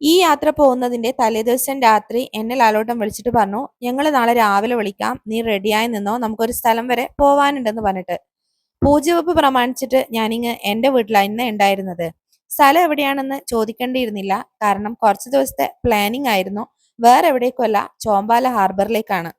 ഈ യാത്ര പോകുന്നതിന്റെ തലേദിവസം രാത്രി എന്നെ ലാലോട്ടം വിളിച്ചിട്ട് പറഞ്ഞു ഞങ്ങൾ നാളെ രാവിലെ വിളിക്കാം. നീ റെഡിയായി നിന്നോ? നമുക്കൊരു സ്ഥലം വരെ പോവാനുണ്ടെന്ന് പറഞ്ഞിട്ട്. പൂജവെപ്പ് പ്രമാണിച്ചിട്ട് ഞാനിങ്ങ് എന്റെ വീട്ടിലായിരുന്നു ഉണ്ടായിരുന്നത്. സ്ഥലം എവിടെയാണെന്ന് ചോദിക്കേണ്ടിയിരുന്നില്ല. കാരണം കുറച്ച് ദിവസത്തെ പ്ലാനിങ് ആയിരുന്നു. വേറെ എവിടേക്കുമല്ല ചോമ്പാല ഹാർബറിലേക്കാണ്.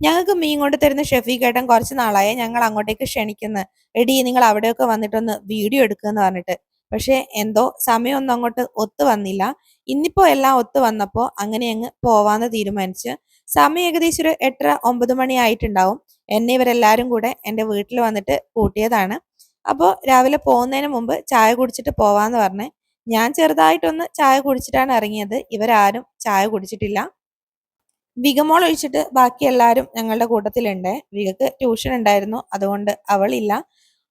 ഞങ്ങൾക്ക് മീൻ കൊണ്ട് തരുന്ന ഷെഫീഖേട്ടൻ കുറച്ച് നാളായി ഞങ്ങൾ അങ്ങോട്ടേക്ക് ക്ഷണിക്കുന്നു. എടി നിങ്ങൾ അവിടെയൊക്കെ വന്നിട്ടൊന്ന് വീഡിയോ എടുക്കുമെന്ന് പറഞ്ഞിട്ട്. പക്ഷെ എന്തോ സമയമൊന്നും അങ്ങോട്ട് ഒത്തു വന്നില്ല. ഇന്നിപ്പോ എല്ലാം ഒത്തു വന്നപ്പോ അങ്ങനെ അങ്ങ് പോവാന്ന് തീരുമാനിച്ച് സമയം ഏകദേശം ഒരു എട്ടര ഒമ്പത് മണി ആയിട്ടുണ്ടാവും. എന്നെ ഇവരെല്ലാരും കൂടെ എന്റെ വീട്ടിൽ വന്നിട്ട് കൂട്ടിയതാണ്. അപ്പോൾ രാവിലെ പോകുന്നതിന് മുമ്പ് ചായ കുടിച്ചിട്ട് പോവാന്ന് പറഞ്ഞ് ഞാൻ ചെറുതായിട്ടൊന്ന് ചായ കുടിച്ചിട്ടാണ് ഇറങ്ങിയത്. ഇവരാരും ചായ കുടിച്ചിട്ടില്ല. വികമോൾ ഒഴിച്ചിട്ട് ബാക്കി എല്ലാരും ഞങ്ങളുടെ കൂട്ടത്തിലുണ്ട്. വികക്ക് ട്യൂഷൻ ഉണ്ടായിരുന്നു. അതുകൊണ്ട് അവളില്ല.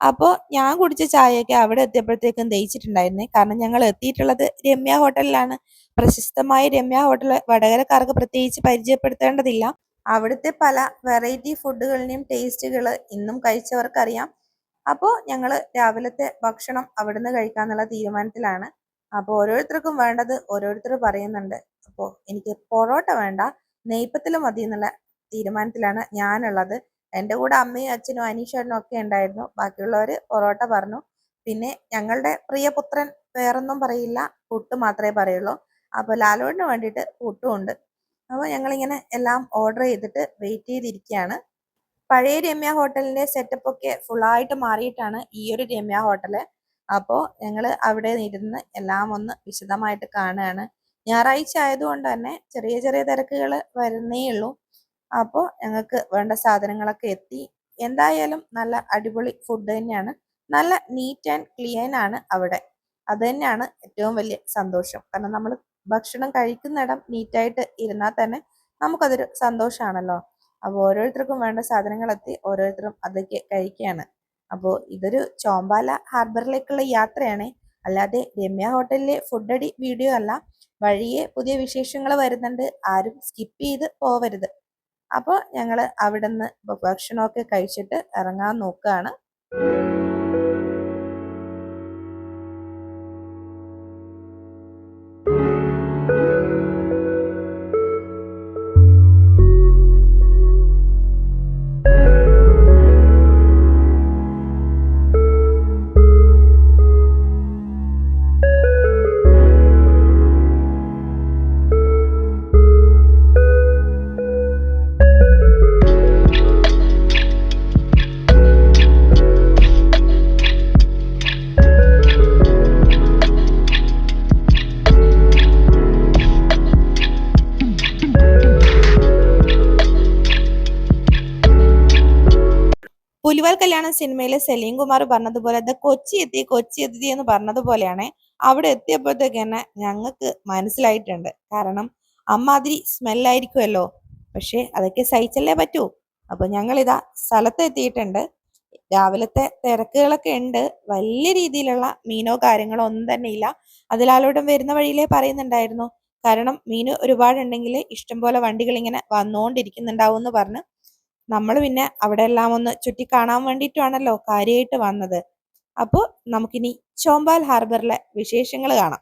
അപ്പോൾ ഞാൻ കുടിച്ച ചായയൊക്കെ അവിടെ എത്തിയപ്പോഴത്തേക്കും ദഹിച്ചിട്ടുണ്ടായിരുന്നേ. കാരണം ഞങ്ങൾ എത്തിയിട്ടുള്ളത് രമ്യ ഹോട്ടലിലാണ്. പ്രശസ്തമായ രമ്യ ഹോട്ടൽ വടകരക്കാർക്ക് പ്രത്യേകിച്ച് പരിചയപ്പെടുത്തേണ്ടതില്ല. അവിടുത്തെ പല വെറൈറ്റി ഫുഡുകളിനെയും ടേസ്റ്റുകൾ ഇന്നും കഴിച്ചവർക്കറിയാം. അപ്പോൾ ഞങ്ങൾ രാവിലത്തെ ഭക്ഷണം അവിടുന്ന് കഴിക്കാന്നുള്ള തീരുമാനത്തിലാണ്. അപ്പോൾ ഓരോരുത്തർക്കും വേണ്ടത് ഓരോരുത്തർ പറയുന്നുണ്ട്. അപ്പോൾ എനിക്ക് പൊറോട്ട വേണ്ട നെയ്പ്പത്തിൽ മതി എന്നുള്ള തീരുമാനത്തിലാണ് ഞാനുള്ളത്. എന്റെ കൂടെ അമ്മയും അച്ഛനും അനീഷേട്ടനും ഒക്കെ ഉണ്ടായിരുന്നു. ബാക്കിയുള്ളവർ പൊറോട്ട പറഞ്ഞു. പിന്നെ ഞങ്ങളുടെ പ്രിയപുത്രൻ വേറൊന്നും പറയില്ല. പുട്ട് മാത്രമേ പറയുള്ളൂ. അപ്പോൾ ലാലുവിന് വേണ്ടിയിട്ട് പുട്ടും ഉണ്ട്. അപ്പോൾ ഞങ്ങളിങ്ങനെ എല്ലാം ഓർഡർ ചെയ്തിട്ട് വെയിറ്റ് ചെയ്തിരിക്കുകയാണ്. പഴയ രമ്യ ഹോട്ടലിന്റെ സെറ്റപ്പ് ഒക്കെ ഫുള്ളായിട്ട് മാറിയിട്ടാണ് ഈ ഒരു രമ്യ ഹോട്ടൽ. അപ്പോൾ ഞങ്ങൾ അവിടെ ഇരുന്ന് എല്ലാം ഒന്ന് വിശദമായിട്ട് കാണുകയാണ്. ഞായറാഴ്ച ആയതുകൊണ്ട് തന്നെ ചെറിയ ചെറിയ തിരക്കുകൾ വരുന്നേ ഉള്ളൂ. അപ്പോൾ ഞങ്ങൾക്ക് വേണ്ട സാധനങ്ങളൊക്കെ എത്തി. എന്തായാലും നല്ല അടിപൊളി ഫുഡ് തന്നെയാണ്. നല്ല നീറ്റ് ആൻഡ് ക്ലീൻ ആണ് അവിടെ. അത് തന്നെയാണ് ഏറ്റവും വലിയ സന്തോഷം. കാരണം നമ്മൾ ഭക്ഷണം കഴിക്കുന്നിടം നീറ്റായിട്ട് ഇരുന്നാൽ തന്നെ നമുക്കതൊരു സന്തോഷമാണല്ലോ അപ്പോൾ ഓരോരുത്തർക്കും വേണ്ട സാധനങ്ങൾ എത്തി ഓരോരുത്തരും അതൊക്കെ കഴിക്കുകയാണ്. അപ്പോൾ ഇതൊരു ചോമ്പാല ഹാർബറിലേക്കുള്ള യാത്രയാണ്. അല്ലാതെ രമ്യ ഹോട്ടലിലെ ഫുഡടി വീഡിയോ അല്ല. വഴിയെ പുതിയ വിശേഷങ്ങൾ വരുന്നുണ്ട്. ആരും സ്കിപ്പ് ചെയ്ത് പോവരുത്. അപ്പോൾ ഞങ്ങൾ അവിടെ നിന്ന് ഭക്ഷണമൊക്കെ കഴിച്ചിട്ട് ഇറങ്ങാൻ നോക്കുകയാണ് പുലിവാൽ കല്യാണം സിനിമയിലെ സലീം കുമാർ പറഞ്ഞതുപോലെ അത് കൊച്ചി എത്തി കൊച്ചി എത്തി എന്ന് പറഞ്ഞതുപോലെയാണ് അവിടെ എത്തിയപ്പോഴത്തേക്ക് തന്നെ ഞങ്ങൾക്ക് മനസ്സിലായിട്ടുണ്ട്. കാരണം അമ്മാതിരി സ്മെല്ലായിരിക്കുമല്ലോ പക്ഷെ അതൊക്കെ സഹിച്ചല്ലേ പറ്റൂ. അപ്പൊ ഞങ്ങൾ ഇതാ സ്ഥലത്ത് എത്തിയിട്ടുണ്ട്. രാവിലത്തെ തിരക്കുകളൊക്കെ ഉണ്ട്. വലിയ രീതിയിലുള്ള മീനോ കാര്യങ്ങളോ ഒന്നും തന്നെ ഇല്ല. അതിലാലോട്ടും വരുന്ന വഴിയിലേ പറയുന്നുണ്ടായിരുന്നു. കാരണം മീന് ഒരുപാടുണ്ടെങ്കിൽ ഇഷ്ടംപോലെ വണ്ടികൾ ഇങ്ങനെ വന്നുകൊണ്ടിരിക്കുന്നുണ്ടാവും എന്ന് പറഞ്ഞ് നമ്മൾ പിന്നെ അവിടെ എല്ലാം ഒന്ന് ചുറ്റി കാണാൻ വേണ്ടിയിട്ടാണല്ലോ കാര്യമായിട്ട് വന്നത്. അപ്പോൾ നമുക്കിനി ചോമ്പാൽ ഹാർബറിലെ വിശേഷങ്ങൾ കാണാം.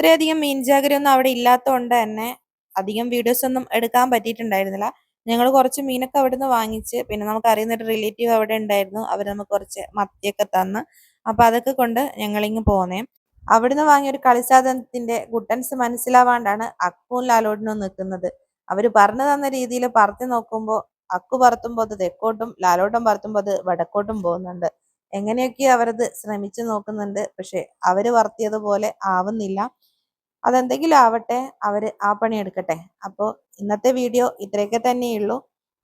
അത്രയധികം മീൻ ജാഗരി ഒന്നും അവിടെ ഇല്ലാത്തതുകൊണ്ട് തന്നെ അധികം വീഡിയോസ് ഒന്നും എടുക്കാൻ പറ്റിയിട്ടുണ്ടായിരുന്നില്ല. ഞങ്ങൾ കുറച്ച് മീനൊക്കെ അവിടെ നിന്ന് വാങ്ങിച്ച് പിന്നെ നമുക്ക് അറിയുന്ന ഒരു റിലേറ്റീവ് അവിടെ ഉണ്ടായിരുന്നു. അവർ നമുക്ക് കുറച്ച് മത്തിയൊക്കെ തന്ന്. അപ്പൊ അതൊക്കെ കൊണ്ട് ഞങ്ങളിങ്ങ് പോന്നേ. അവിടുന്ന് വാങ്ങിയ ഒരു കളിസാധനത്തിന്റെ ഗുട്ടൻസ് മനസ്സിലാവാണ്ടാണ് അക്കുവും ലാലോടിനും നിൽക്കുന്നത്. അവർ പറഞ്ഞു തന്ന രീതിയിൽ പറത്തി നോക്കുമ്പോൾ അക്കു പറത്തുമ്പോൾ അത് തെക്കോട്ടും ലാലോട്ടം പറത്തുമ്പോൾ അത് വടക്കോട്ടും പോകുന്നുണ്ട്. എങ്ങനെയൊക്കെ അവരത് ശ്രമിച്ചു നോക്കുന്നുണ്ട്. പക്ഷെ അവർ പറത്തിയതുപോലെ ആവുന്നില്ല. അതെന്തെങ്കിലും ആവട്ടെ അവർ ആ പണി എടുക്കട്ടെ. അപ്പോൾ ഇന്നത്തെ വീഡിയോ ഇത്രയൊക്കെ തന്നെയുള്ളൂ.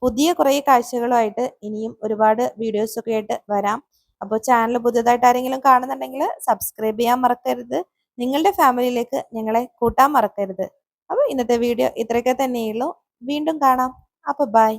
പുതിയ കുറേ കാഴ്ചകളുമായിട്ട് ഇനിയും ഒരുപാട് വീഡിയോസൊക്കെ ആയിട്ട് വരാം. അപ്പോൾ ചാനൽ പുതിയതായിട്ട് ആരെങ്കിലും കാണുന്നുണ്ടെങ്കിൽ സബ്സ്ക്രൈബ് ചെയ്യാൻ മറക്കരുത്. നിങ്ങളുടെ ഫാമിലിയിലേക്ക് ഞങ്ങളെ കൂട്ടാൻ മറക്കരുത്. അപ്പോൾ ഇന്നത്തെ വീഡിയോ ഇത്രയൊക്കെ തന്നെയുള്ളൂ. വീണ്ടും കാണാം. അപ്പോൾ ബൈ.